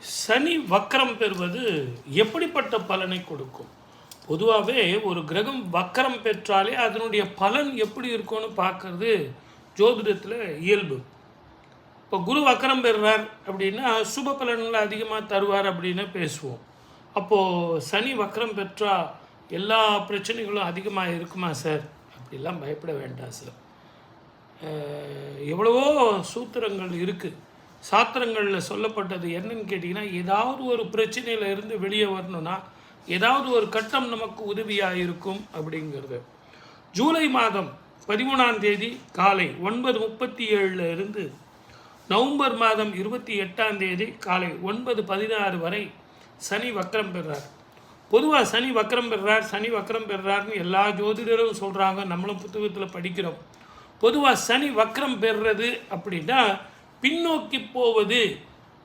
சனி வக்கரம் பெறுவது எப்படிப்பட்ட பலனை கொடுக்கும்? பொதுவாகவே ஒரு கிரகம் வக்கரம் பெற்றாலே அதனுடைய பலன் எப்படி இருக்கும்னு பார்க்கறது ஜோதிடத்தில் இயல்பு. இப்போ குரு வக்கரம் பெறுறார் அப்படின்னா சுப பலன்களை அதிகமாக தருவார் அப்படின்னு பேசுவோம். அப்போது சனி வக்கரம் பெற்றா எல்லா பிரச்சனைகளும் அதிகமாக இருக்குமா சார்? அப்படிலாம் பயப்பட வேண்டாம் சார். எவ்வளவோ சூத்திரங்கள் இருக்குது சாத்திரங்களில் சொல்லப்பட்டது என்னன்னு கேட்டிங்கன்னா ஏதாவது ஒரு பிரச்சனையில் இருந்து வெளியே வரணும்னா ஏதாவது ஒரு கட்டம் நமக்கு உதவியாக இருக்கும் அப்படிங்கிறது. ஜூலை மாதம் பதிமூணாம் தேதி காலை ஒன்பது முப்பத்தி ஏழில் இருந்து நவம்பர் மாதம் இருபத்தி எட்டாம் தேதி காலை ஒன்பது பதினாறு வரை சனி வக்கரம் பெறுறார் பொதுவாக சனி வக்கரம் பெறுறார் சனி வக்கரம் பெறுறாருன்னு எல்லா ஜோதிடரும் சொல்கிறாங்க நம்மளும் புத்தகத்தில் படிக்கிறோம். பொதுவாக சனி வக்கரம் பெறுறது அப்படின்னா பின்னோக்கி போவது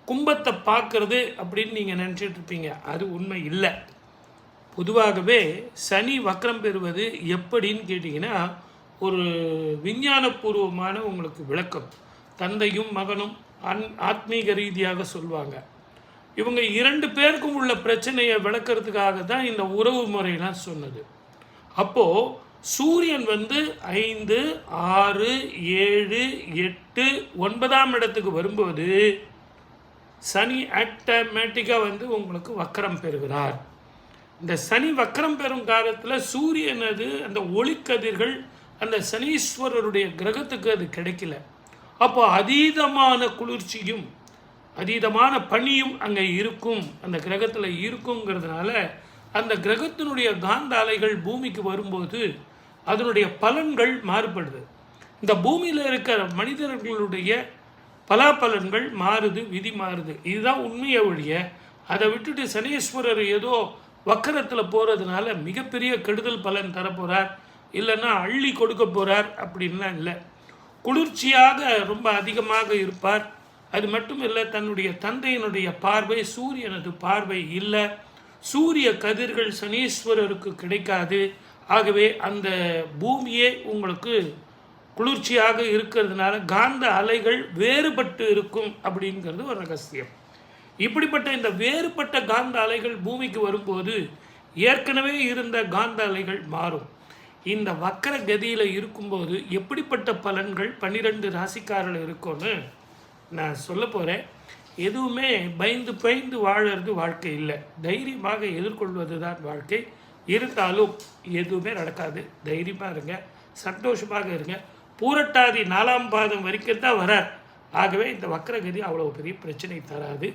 கும்பத்தை பார்க்கறது அப்படின்னு நீங்கள் நினச்சிட்டு இருப்பீங்க. அது உண்மை இல்லை. பொதுவாகவே சனி வக்கரம் பெறுவது எப்படின்னு கேட்டிங்கன்னா ஒரு விஞ்ஞானபூர்வமான உங்களுக்கு விளக்கம். தந்தையும் மகனும் அன் ஆத்மீக ரீதியாக சொல்லுவாங்க இவங்க இரண்டு பேருக்கும் உள்ள பிரச்சனையை விளக்கிறதுக்காக தான் இந்த உறவு முறையெல்லாம் சொன்னது. அப்போது சூரியன் வந்து ஐந்து ஆறு ஏழு எட்டு ஒன்பதாம் இடத்துக்கு வரும்போது சனி ஆட்டோமேட்டிக்காக வந்து உங்களுக்கு வக்கரம் பெறுகிறார். இந்த சனி வக்கரம் பெறும் காலத்தில் சூரியனது அந்த ஒளிக்கதிர்கள் அந்த சனீஸ்வரருடைய கிரகத்துக்கு அது கிடைக்கல. அப்போ அதீதமான குளிர்ச்சியும் அதீதமான பனியும் அங்கே இருக்கும். அந்த கிரகத்தில் இருக்குங்கிறதுனால அந்த கிரகத்தினுடைய காந்த அலைகள் பூமிக்கு வரும்போது அதனுடைய பலன்கள் மாறுபடுது. இந்த பூமியில் இருக்கிற மனிதர்களுடைய பலாபலன்கள் மாறுது விதி மாறுது. இதுதான் உண்மையை ஒழிய அதை விட்டுட்டு சனீஸ்வரர் ஏதோ வக்கரத்தில் போகிறதுனால மிகப்பெரிய கெடுதல் பலன் தரப்போகிறார் இல்லைன்னா அள்ளி கொடுக்க போகிறார் அப்படின்லாம் இல்லை. குளிர்ச்சியாக ரொம்ப அதிகமாக இருப்பார். அது மட்டும் இல்லை தன்னுடைய தந்தையினுடைய பார்வை சூரியனது பார்வை இல்லை. சூரிய கதிர்கள் சனீஸ்வரருக்கு கிடைக்காது. ஆகவே அந்த பூமியே உங்களுக்கு குளிர்ச்சியாக இருக்கிறதுனால காந்த அலைகள் வேறுபட்டு இருக்கும் அப்படிங்கிறது ஒரு ரகசியம். இப்படிப்பட்ட இந்த வேறுபட்ட காந்த அலைகள் பூமிக்கு வரும்போது ஏற்கனவே இருந்த காந்த அலைகள் மாறும். இந்த வக்கர கதியில் இருக்கும்போது எப்படிப்பட்ட பலன்கள் பன்னிரெண்டு ராசிக்காரில் இருக்கும்னு நான் சொல்ல போகிறேன் எதுவுமே பயந்து பயந்து வாழறது வாழ்க்கை இல்லை. தைரியமாக எதிர்கொள்வது தான் வாழ்க்கை. இருந்தாலும் எதுவுமே நடக்காது. தைரியமாக இருங்க சந்தோஷமாக இருங்க. பூரட்டாதி நாலாம் பாதம் வரைக்கும் தான் வர ஆகவே இந்த வக்கரகதி அவ்வளோ பெரிய பிரச்சனை தராது.